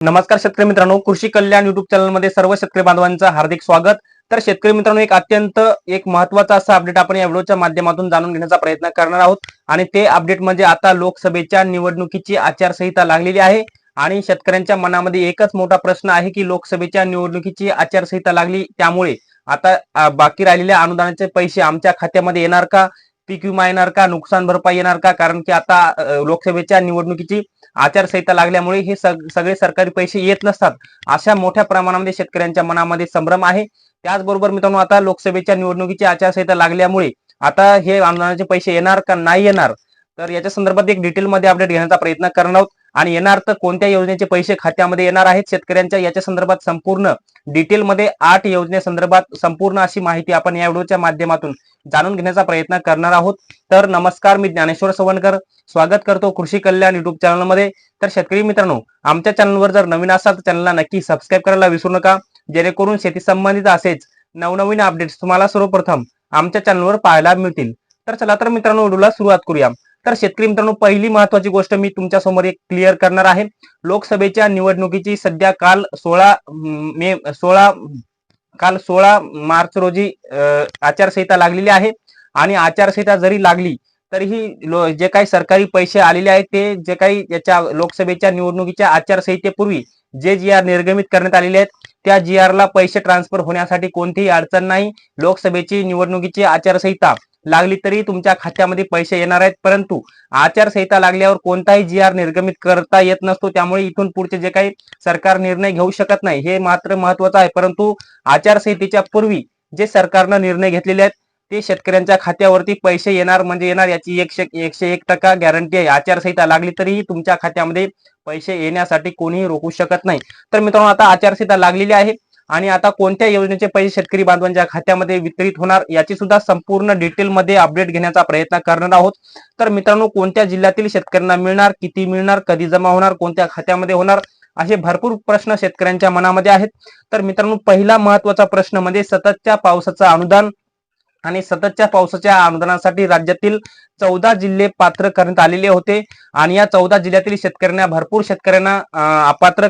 नमस्कार शेतकरी मित्रांनो कृषी कल्याण युट्यूब चॅनलमध्ये सर्व शेतकरी बांधवांचं हार्दिक स्वागत. तर शेतकरी मित्रांनो एक अत्यंत एक महत्त्वाचा असा अपडेट आपण या व्हिडिओच्या माध्यमातून जाणून घेण्याचा प्रयत्न करणार आहोत. आणि ते अपडेट म्हणजे आता लोकसभेच्या निवडणुकीची आचारसंहिता लागलेली आहे. आणि शेतकऱ्यांच्या मनामध्ये एकच मोठा प्रश्न आहे की लोकसभेच्या निवडणुकीची आचारसंहिता लागली त्यामुळे आता बाकी राहिलेल्या अनुदानाचे पैसे आमच्या खात्यामध्ये येणार का? पीक विमा येणार का? नुकसान भरपाई येणार का? कारण की आता लोकसभेच्या निवडणुकीची आचारसंहिता लागल्यामुळे हे सग- सगळे सरकारी पैसे येत नसतात. अशा मोठ्या प्रमाणामध्ये शेतकऱ्यांच्या मनामध्ये संभ्रम आहे. त्याचबरोबर मित्रांनो आता लोकसभेच्या निवडणुकीची आचारसंहिता लागल्यामुळे आता हे अनुदानाचे पैसे येणार का? नाही येणार. तर याच्या संदर्भात एक डिटेलमध्ये अपडेट घेण्याचा प्रयत्न करणार आहोत. आणि येणार तर कोणत्या योजनेचे पैसे खात्यामध्ये येणार आहेत? शेतकऱ्यांच्या याच्या संदर्भात संपूर्ण डिटेलमध्ये आठ योजनेसंदर्भात संपूर्ण अशी माहिती आपण या व्हिडिओच्या माध्यमातून जाणून घेण्याचा प्रयत्न करणार आहोत. तर नमस्कार मी ज्ञानेश्वर सवणकर स्वागत करतो कृषी कल्याण युट्यूब चॅनलमध्ये तर शेतकरी मित्रांनो आमच्या चॅनलवर जर नवीन असाल तर चॅनलला नक्की सबस्क्राईब करायला विसरू नका. जेणेकरून शेती संबंधित असेच नवनवीन अपडेट्स तुम्हाला सर्वप्रथम आमच्या चॅनलवर पाहायला मिळतील. तर चला तर मित्रांनो व्हिडिओला सुरुवात करूया. तर शेतकरी मित्रांनो पहिली महत्वाची गोष्ट मी तुमच्यासमोर एक क्लिअर करणार आहे. लोकसभेच्या निवडणुकीची सध्या काल सोळा मे सोळा काल सोळा मार्च रोजी आचारसंहिता लागलेली आहे. आणि आचारसंहिता जरी लागली तरीही जे काही सरकारी पैसे आलेले आहेत ते जे काही याच्या लोकसभेच्या निवडणुकीच्या आचारसंहितेपूर्वी जे जी आर निर्गमित करण्यात आलेले आहेत त्या जी ला पैसे ट्रान्सफर होण्यासाठी कोणतीही अडचण नाही. लोकसभेची निवडणुकीची आचारसंहिता लागली तरी तुमच्या खात्यामध्ये पैसे येणार आहेत. परंतु आचारसंहिता लागल्यावर कोणताही जी आर निर्गमित करता येत नसतो. त्यामुळे इथून पुढचे जे काही सरकार निर्णय घेऊ शकत नाही हे मात्र महत्वाचं आहे. परंतु आचारसंहितेच्या पूर्वी जे सरकारनं निर्णय घेतलेले आहेत ते शेतकऱ्यांच्या खात्यावरती पैसे येणार म्हणजे येणार याची एकशे एकशे एक टक्का गॅरंटी आहे. आचारसंहिता लागली तरीही तुमच्या खात्यामध्ये पैसे येण्यासाठी कोणीही रोखू शकत नाही. तर मित्रांनो आता आचारसंहिता लागलेली आहे आणि आता कोणत्या योजनेचे पैसे शेतकरी बांधवांच्या खात्यामध्ये वितरित होणार याची सुद्धा संपूर्ण डिटेलमध्ये अपडेट घेण्याचा प्रयत्न करणार आहोत. तर मित्रांनो कोणत्या जिल्ह्यातील शेतकऱ्यांना मिळणार किती मिळणार कधी जमा होणार कोणत्या खात्यामध्ये होणार असे भरपूर प्रश्न शेतकऱ्यांच्या मनामध्ये आहेत. तर मित्रांनो पहिला महत्त्वाचा प्रश्न म्हणजे सततच्या पावसाचं अनुदान आणि सततच्या पावसाच्या अनुदानासाठी राज्यातील चौदा जिल्हे पात्र करण्यात आलेले होते. आणि या चौदा जिल्ह्यातील शेतकऱ्यांना भरपूर शेतकऱ्यांना अपात्र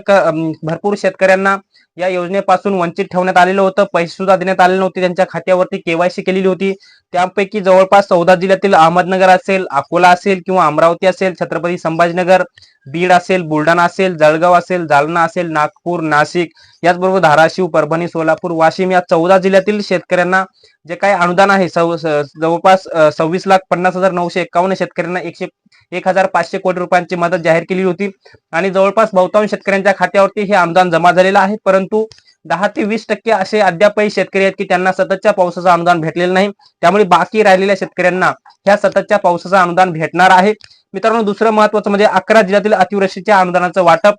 भरपूर शेतकऱ्यांना या योजनेपासून वंचित ठेवण्यात आलेलं होतं. पैसे सुद्धा देण्यात आले नव्हते. त्यांच्या खात्यावरती केवायसी केलेली होती. त्यापैकी जवळपास चौदा जिल्ह्यातील अहमदनगर असेल अकोला असेल किंवा अमरावती असेल छत्रपती संभाजीनगर बीड असेल बुलढाणा असेल जळगाव असेल जालना असेल नागपूर नाशिक याचबरोबर धाराशिव परभणी सोलापूर वाशिम या चौदा जिल्ह्यातील शेतकऱ्यांना जे काही अनुदान आहे सव- जवळपास सव्वीस लाख पन्नास हजार नऊशे एकावन्न शेतकऱ्यांना एकशे एक हजार पाचशे कोटी रुपयांची मदत जाहीर केली होती. आणि जवळपास बहुतांश शेतकऱ्यांच्या खात्यावरती हे अनुदान जमा झालेलं आहे. परंतु दहा ते वीस टक्के असे अद्यापही शेतकरी आहेत की त्यांना सततच्या पावसाचं अनुदान भेटलेलं नाही. त्यामुळे बाकी राहिलेल्या शेतकऱ्यांना ह्या सततच्या पावसाचं अनुदान भेटणार आहे. मित्रांनो दुसरं महत्वाचं म्हणजे अकरा जिल्ह्यातील अतिवृष्टीच्या अनुदानाचं वाटप.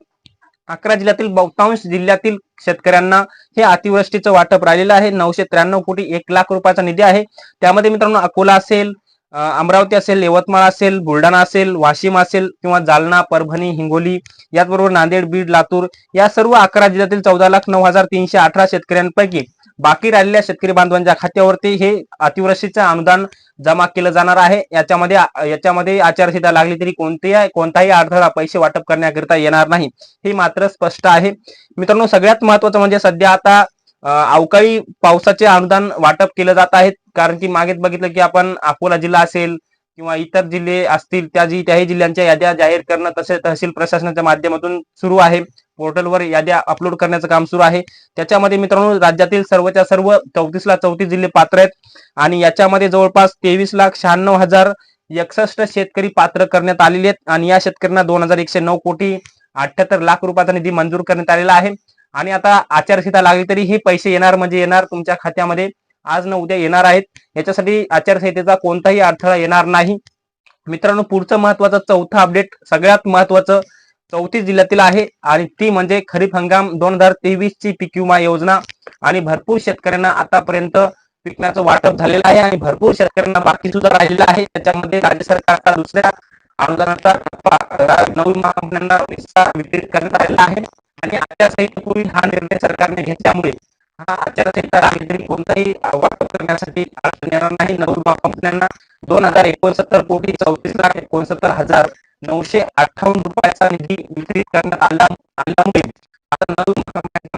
अकरा जिल्ह्यातील बहुतांश जिल्ह्यातील शेतकऱ्यांना हे अतिवृष्टीचं वाटप राहिलेलं आहे. नऊशे त्र्याण्णव कोटी एक लाख रुपयाचा निधी आहे. त्यामध्ये मित्रांनो अकोला असेल अमरावती असेल यवतमाळ असेल बुलढाणा असेल वाशिम असेल किंवा जालना परभणी हिंगोली याचबरोबर नांदेड बीड लातूर या सर्व अकरा जिल्ह्यातील चौदा लाख नऊ हजार तीनशे अठरा शेतकऱ्यांपैकी बाकी राहिलेल्या शेतकरी बांधवांच्या खात्यावरती हे अतिवृष्टीचं अनुदान जमा केलं जाणार आहे. याच्यामध्ये याच्यामध्ये आचारसंहिता लागली तरी कोणत्याही कोणताही अडथळा पैसे वाटप करण्याकरिता येणार नाही हे मात्र स्पष्ट आहे. मित्रांनो सगळ्यात महत्वाचं म्हणजे सध्या आता अवकाळी पावसाचे अनुदान वाटप केलं जात आहेत कारण की मागे बघितलं की आपण अकोला जिल्हा असेल किंवा इतर जिल्हे असतील त्या जी त्याही जिल्ह्यांच्या याद्या जाहीर करणं तसेच तहसील प्रशासनाच्या माध्यमातून सुरू आहे. पोर्टलवर याद्या अपलोड करण्याचं काम सुरू आहे. त्याच्यामध्ये मित्रांनो राज्यातील सर्वच्या सर्व चौतीस ला चौतीस जिल्हे पात्र आहेत. आणि याच्यामध्ये जवळपास तेवीस लाख शहाण्णव हजार एकसष्ट शेतकरी पात्र करण्यात आलेले आहेत. आणि या शेतकऱ्यांना दोन हजार एकशे नऊ कोटी अठ्याहत्तर लाख रुपयाचा निधी मंजूर करण्यात आलेला आहे. आणि आता आचारसंहिता लागली तरी हे पैसे येणार म्हणजे येणार. तुमच्या खात्यामध्ये आज न उद्या येणार आहेत. याच्यासाठी आचारसंहितेचा कोणताही अडथळा येणार नाही. मित्रांनो पुढचं महत्वाचं चौथं अपडेट सगळ्यात महत्वाचं चौथी जिल्ह्यातील आहे आणि ती म्हणजे खरीप हंगाम दोन हजार तेवीस ची पीक विमा योजना. आणि भरपूर शेतकऱ्यांना आतापर्यंत पिकण्याचं वाटप झालेलं आहे आणि भरपूर शेतकऱ्यांना बाकी सुद्धा राहिलेलं आहे. त्याच्यामध्ये राज्य सरकारचा दुसऱ्या अनुदानाचा टप्पा नवीन महाकंपन्यांना वितरित करण्यात आलेला आहे. आणि आचारसंहितेपूर्वी हा निर्णय सरकारने घेतल्यामुळे हा आचारसंहिता राहिली कोणताही वाटप करण्यासाठी अडचण येणार नाही. नवलबा कंपन्यांना दोन हजार एकोणसत्तर कोटी चौतीस लाख एकोणसत्तर हजार नऊशे अठ्ठावन्न रुपयाचा निधी वितरित करण्यात आला आल्यामुळे आता नवलबा कंपन्यांना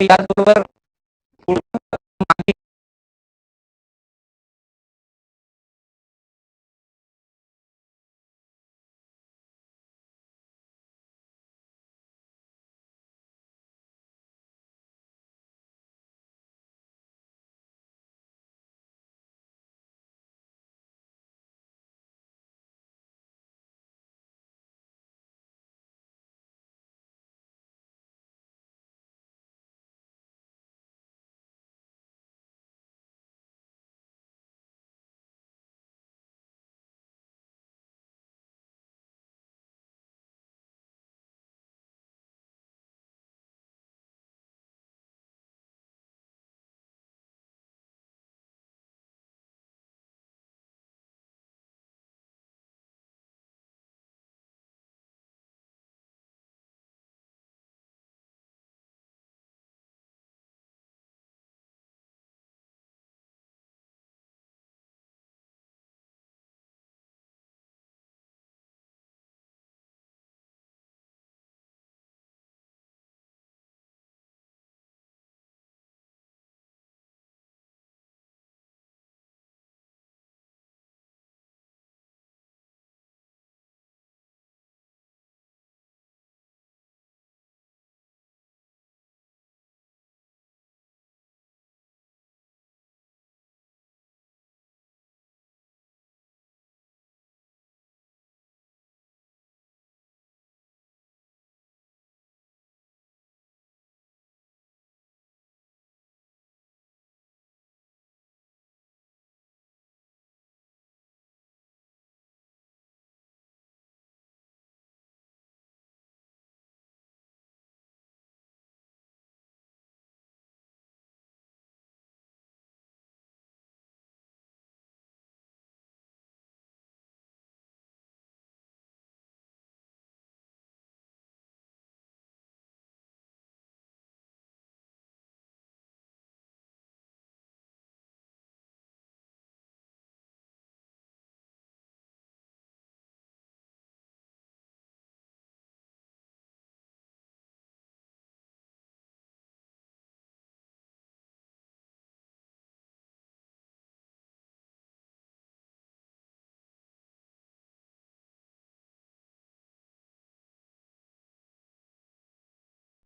யார் ஒருவர்